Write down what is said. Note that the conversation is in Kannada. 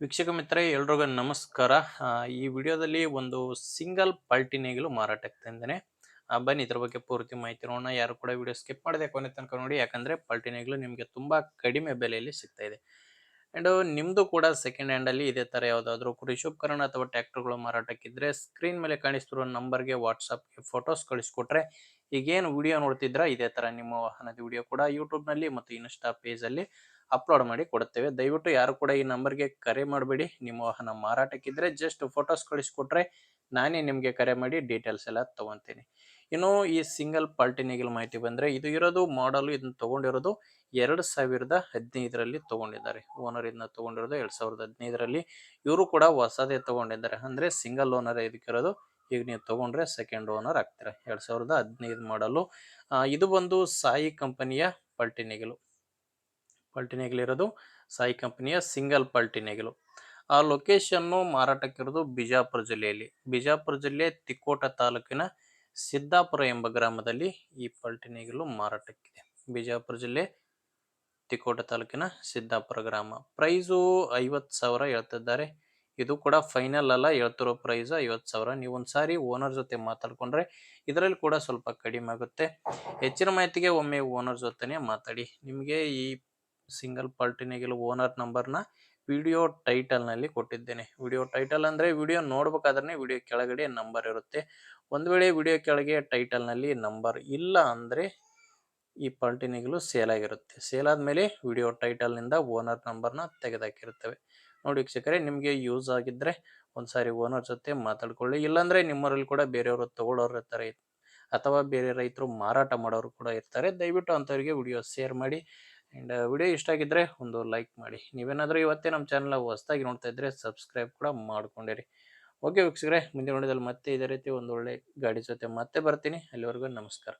ವೀಕ್ಷಕ ಮಿತ್ರರೇ, ಎಲ್ರಿಗೂ ನಮಸ್ಕಾರ. ಈ ವಿಡಿಯೋದಲ್ಲಿ ಒಂದು ಸಿಂಗಲ್ ಪಲ್ಟಿ ನೇಗಿಲು ಮಾರಾಟಕ್ಕೆ ತಂದೇನೆ ಬನ್ನಿ, ಇದ್ರ ಬಗ್ಗೆ ಪೂರ್ತಿ ಮಾಹಿತಿ ನೋಡೋಣ. ಯಾರು ಕೂಡ ವಿಡಿಯೋ ಸ್ಕಿಪ್ ಮಾಡದೆ ಕೊನೆ ತನಕ ನೋಡಿ, ಯಾಕಂದ್ರೆ ಪಲ್ಟಿ ನೇಗಿಲು ನಿಮಗೆ ತುಂಬಾ ಕಡಿಮೆ ಬೆಲೆಯಲ್ಲಿ ಸಿಗ್ತಾ ಇದೆ. ಅಂಡ್ ನಿಮ್ಮದು ಕೂಡ ಸೆಕೆಂಡ್ ಹ್ಯಾಂಡ್ ಅಲ್ಲಿ ಇದೇ ತರ ಯಾವುದಾದ್ರೂ ಕೃಷಿ ಉಪಕರಣ ಅಥವಾ ಟ್ಯಾಕ್ಟರ್ಗಳು ಮಾರಾಟಕ್ಕಿದ್ರೆ ಸ್ಕ್ರೀನ್ ಮೇಲೆ ಕಾಣಿಸ್ತಿರೋ ನಂಬರ್ಗೆ ವಾಟ್ಸಪ್ಗೆ ಫೋಟೋಸ್ ಕಳಿಸ್ಕೊಟ್ರೆ ಈಗೇನು ವಿಡಿಯೋ ನೋಡ್ತಿದ್ರ ಇದೇ ತರ ನಿಮ್ಮ ವಾಹನದ ವಿಡಿಯೋ ಕೂಡ ಯೂಟ್ಯೂಬ್ನಲ್ಲಿ ಮತ್ತು ಇನ್ಸ್ಟಾ ಪೇಜಲ್ಲಿ ಅಪ್ಲೋಡ್ ಮಾಡಿ ಕೊಡುತ್ತೇವೆ. ದಯವಿಟ್ಟು ಯಾರು ಕೂಡ ಈ ನಂಬರ್ಗೆ ಕರೆ ಮಾಡಬೇಡಿ. ನಿಮ್ಮ ವಾಹನ ಮಾರಾಟಕ್ಕಿದ್ರೆ ಜಸ್ಟ್ ಫೋಟೋಸ್ ಕಳಿಸ್ಕೊಟ್ರೆ ನಾನೇ ನಿಮಗೆ ಕರೆ ಮಾಡಿ ಡೀಟೇಲ್ಸ್ ಎಲ್ಲ ತಗೊಂತೀನಿ. ಇನ್ನು ಈ ಸಿಂಗಲ್ ಪಲ್ಟಿನಿಗಲ್ ನೇಗಿಲ್ ಮಾಹಿತಿ ಬಂದ್ರೆ ಇದು ಇರೋದು ಮಾಡಲ್ ಇದನ್ನ ತಗೊಂಡಿರೋದು ಎರಡು ಸಾವಿರದ ಹದಿನೈದರಲ್ಲಿ ತಗೊಂಡಿದ್ದಾರೆ. ಓನರ್ ಇದನ್ನ ತಗೊಂಡಿರೋದು ಎರಡು ಸಾವಿರದ ಹದಿನೈದರಲ್ಲಿ. ಇವರು ಕೂಡ ಹೊಸದೇ ತಗೊಂಡಿದ್ದಾರೆ. ಅಂದ್ರೆ ಸಿಂಗಲ್ ಓನರ್ ಇದಕ್ಕಿರೋದು ಈಗ ನೀವು ತಗೊಂಡ್ರೆ ಸೆಕೆಂಡ್ ಓನರ್ ಆಗ್ತೀರಾ. ಎರಡು ಸಾವಿರದ ಹದಿನೈದು ಮಾಡಲು ಇದು ಬಂದು ಸಾಯಿ ಕಂಪನಿಯ ಪಲ್ಟಿ ನೇಗಿಲು ಪಲ್ಟಿ ನೇಗಿಲು ಇರೋದು ಸಾಯಿ ಕಂಪನಿಯ ಸಿಂಗಲ್ ಪಲ್ಟಿ ನೇಗಿಲು ಆ ಲೊಕೇಶನ್ನು ಮಾರಾಟಕ್ಕಿರೋದು ಬಿಜಾಪುರ ಜಿಲ್ಲೆಯಲ್ಲಿ. ಬಿಜಾಪುರ ಜಿಲ್ಲೆ ತಿಕ್ಕೋಟ ತಾಲೂಕಿನ ಸಿದ್ದಾಪುರ ಎಂಬ ಗ್ರಾಮದಲ್ಲಿ ಈ ಪಲ್ಟಿ ನೇಗಿಲು ಮಾರಾಟಕ್ಕಿದೆ. ಬಿಜಾಪುರ ಜಿಲ್ಲೆ ತಿಕ್ಕೋಟ ತಾಲೂಕಿನ ಸಿದ್ದಾಪುರ ಗ್ರಾಮ. ಪ್ರೈಸು ಐವತ್ತು ಸಾವಿರ ಹೇಳ್ತಿದ್ದಾರೆ. ಇದು ಕೂಡ ಫೈನಲ್ ಅಲ್ಲ, ಹೇಳ್ತಿರೋ ಪ್ರೈಸ್ ಐವತ್ತು ಸಾವಿರ. ನೀವು ಒಂದ್ಸಾರಿ ಓನರ್ ಜೊತೆ ಮಾತಾಡ್ಕೊಂಡ್ರೆ ಇದರಲ್ಲಿ ಕೂಡ ಸ್ವಲ್ಪ ಕಡಿಮೆ ಆಗುತ್ತೆ. ಹೆಚ್ಚಿನ ಮಾಹಿತಿಗೆ ಒಮ್ಮೆ ಓನರ್ ಜೊತೆನೇ ಮಾತಾಡಿ. ನಿಮಗೆ ಈ ಸಿಂಗಲ್ ಪಾಲ್ಟಿ ನೇಗಿಲು ಓನರ್ ನಂಬರ್ನ ವಿಡಿಯೋ ಟೈಟಲ್ನಲ್ಲಿ ಕೊಟ್ಟಿದ್ದೇನೆ. ವಿಡಿಯೋ ಟೈಟಲ್ ಅಂದರೆ ವಿಡಿಯೋ ನೋಡ್ಬೇಕಾದ್ರೆ ವಿಡಿಯೋ ಕೆಳಗಡೆ ನಂಬರ್ ಇರುತ್ತೆ. ಒಂದು ವೇಳೆ ವಿಡಿಯೋ ಕೆಳಗೆ ಟೈಟಲ್ನಲ್ಲಿ ನಂಬರ್ ಇಲ್ಲ ಅಂದರೆ ಈ ಪಾಲ್ಟಿ ನೇಗಿಲು ಸೇಲ್ ಆಗಿರುತ್ತೆ. ಸೇಲ್ ಆದಮೇಲೆ ವಿಡಿಯೋ ಟೈಟಲ್ನಿಂದ ಓನರ್ ನಂಬರ್ನ ತೆಗೆದಾಕಿರುತ್ತವೆ. ನೋಡಿ ವೀಕ್ಷಕರೆ, ನಿಮಗೆ ಯೂಸ್ ಆಗಿದ್ದರೆ ಒಂದು ಸಾರಿ ಓನರ್ ಜೊತೆ ಮಾತಾಡ್ಕೊಳ್ಳಿ. ಇಲ್ಲಾಂದರೆ ನಿಮ್ಮರಲ್ಲಿ ಕೂಡ ಬೇರೆಯವರು ತಗೊಳ್ಳೋರು ಇರ್ತಾರೆ. ಅಥವಾ ಬೇರೆ ರೈತರು ಮಾರಾಟ ಮಾಡೋರು ಕೂಡ ಇರ್ತಾರೆ. ದಯವಿಟ್ಟು ಅಂಥವರಿಗೆ ವಿಡಿಯೋ ಶೇರ್ ಮಾಡಿ. ಆ್ಯಂಡ್ ವಿಡಿಯೋ ಇಷ್ಟ ಆಗಿದ್ದರೆ ಒಂದು ಲೈಕ್ ಮಾಡಿ. ನೀವೇನಾದರೂ ಇವತ್ತೇ ನಮ್ಮ ಚಾನಲ್ ಹೊಸದಾಗಿ ನೋಡ್ತಾ ಇದ್ದರೆ ಸಬ್ಸ್ಕ್ರೈಬ್ ಕೂಡ ಮಾಡ್ಕೊಂಡಿರಿ. ಓಕೆ ವೀಕ್ಷಕರೇ, ಮುಂದಿನ ನೋಡಿದಲ್ಲಿ ಮತ್ತೆ ಇದೇ ರೀತಿ ಒಂದು ಒಳ್ಳೆ ಗಾಡಿ ಜೊತೆ ಮತ್ತೆ ಬರ್ತೀನಿ. ಅಲ್ಲಿವರೆಗೂ ನಮಸ್ಕಾರ.